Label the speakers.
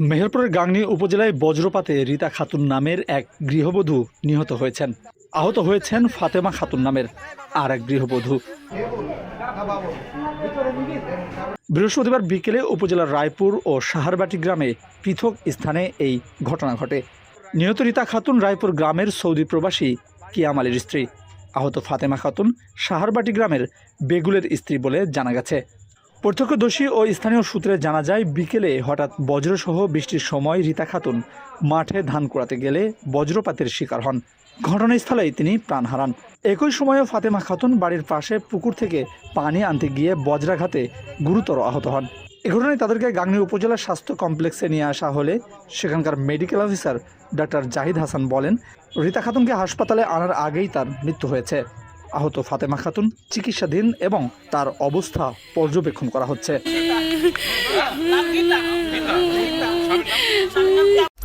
Speaker 1: মেহেরপুরের গাংনী উপজেলায় বজ্রপাতে রীতা খাতুন নামের এক গৃহবধূ নিহত হয়েছেন। আহত হয়েছেন ফাতেমা খাতুন নামের আর এক গৃহবধূ। বৃহস্পতিবার বিকেলে উপজেলার রায়পুর ও সাহারবাটি গ্রামে পৃথক স্থানে এই ঘটনা ঘটে। নিহত রীতা খাতুন রায়পুর গ্রামের সৌদি প্রবাসী কিয়াম আলীর স্ত্রী। আহত ফাতেমা খাতুন সাহারবাটি গ্রামের বেগুলের স্ত্রী বলে জানা গেছে। প্রত্যক্ষদর্শী ও স্থানীয় সূত্রে জানা যায়, বিকেলে হঠাৎ বজ্রসহ বৃষ্টির সময় রীতা খাতুন মাঠে ধান কুড়াতে গেলে বজ্রপাতের শিকার হন। ঘটনাস্থলেই তিনি প্রাণ হারান। একই সময়ে ফাতেমা খাতুন বাড়ির পাশে পুকুর থেকে পানি আনতে গিয়ে বজ্রাঘাতে গুরুতর আহত হন। এ ঘটনায় তাদেরকে গাংনী উপজেলা স্বাস্থ্য কমপ্লেক্সে নিয়ে আসা হলে সেখানকার medical officer doctor Zahid Hasan বলেন, রীতা খাতুনকে হাসপাতালে আনার আগেই তার মৃত্যু হয়েছে। আহত ফাতেমা খাতুন চিকিৎসাধীন এবং তার অবস্থা পর্যবেক্ষণ করা হচ্ছে।